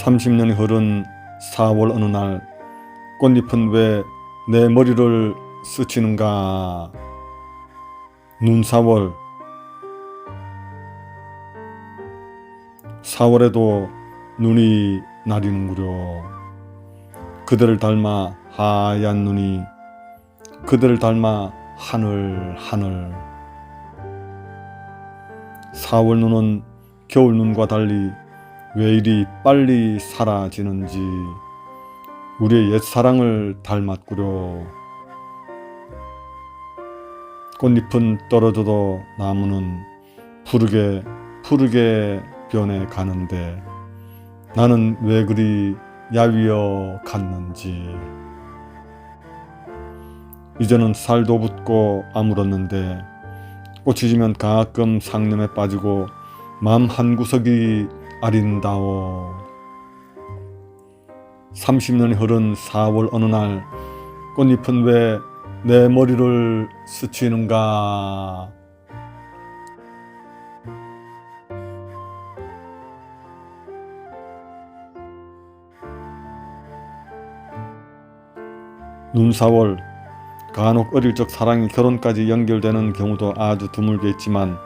30년이 흐른 4월 어느 날 꽃잎은 왜 내 머리를 스치는가? 눈사월. 4월에도 눈이 나리는구려. 그대를 닮아 하얀 눈이 그대를 닮아 하늘 하늘. 4월 눈은 겨울 눈과 달리 왜 이리 빨리 사라지는지 우리의 옛사랑을 닮았구려. 꽃잎은 떨어져도 나무는 푸르게 푸르게 변해 가는데 나는 왜 그리 야위어 갔는지. 이제는 살도 붙고 아물었는데 꽃이 지면 가끔 상념에 빠지고 마음 한구석이 아린다워 30년이 흐른 4월 어느 날 꽃잎은 왜 내 머리를 스치는가? 눈사월 간혹 어릴 적 사랑이 결혼까지 연결되는 경우도 아주 드물게 있지만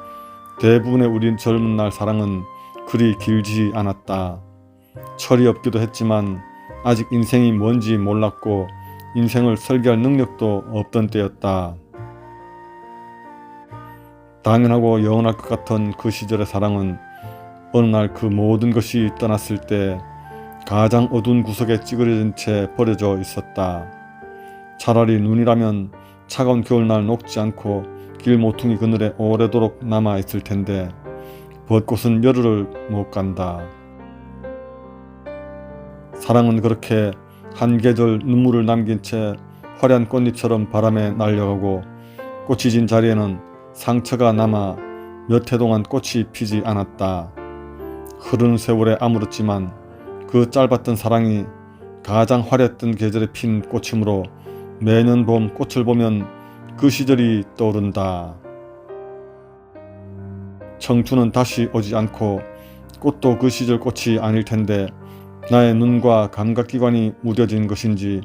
대부분의 우리 젊은 날 사랑은 그리 길지 않았다. 철이 없기도 했지만 아직 인생이 뭔지 몰랐고 인생을 설계할 능력도 없던 때였다. 당연하고 영원할 것 같던 그 시절의 사랑은 어느 날 그 모든 것이 떠났을 때 가장 어두운 구석에 찌그러진 채 버려져 있었다. 차라리 눈이라면 차가운 겨울날 녹지 않고 길 모퉁이 그늘에 오래도록 남아 있을 텐데 벚꽃은 열흘을 못 간다. 사랑은 그렇게 한 계절 눈물을 남긴 채 화려한 꽃잎처럼 바람에 날려가고 꽃이 진 자리에는 상처가 남아 몇 해 동안 꽃이 피지 않았다. 흐르는 세월에 아물었지만 그 짧았던 사랑이 가장 화려했던 계절에 핀 꽃이므로 매년 봄 꽃을 보면 그 시절이 떠오른다. 청춘은 다시 오지 않고 꽃도 그 시절 꽃이 아닐 텐데 나의 눈과 감각기관이 무뎌진 것인지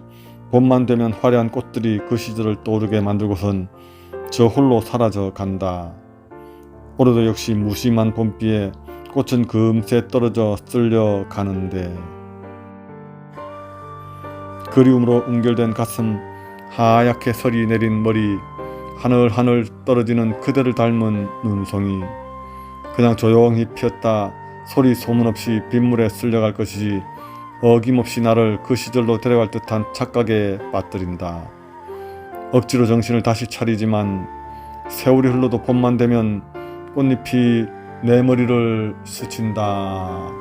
봄만 되면 화려한 꽃들이 그 시절을 떠오르게 만들고선 저 홀로 사라져 간다. 올해도 역시 무심한 봄비에 꽃은 금세 떨어져 쓸려 가는데 그리움으로 응결된 가슴 하얗게 설이 내린 머리 하늘하늘 떨어지는 그대를 닮은 눈송이 그냥 조용히 피었다 소리 소문 없이 빗물에 쓸려갈 것이지 어김없이 나를 그 시절로 데려갈 듯한 착각에 빠뜨린다. 억지로 정신을 다시 차리지만 세월이 흘러도 봄만 되면 꽃잎이 내 머리를 스친다.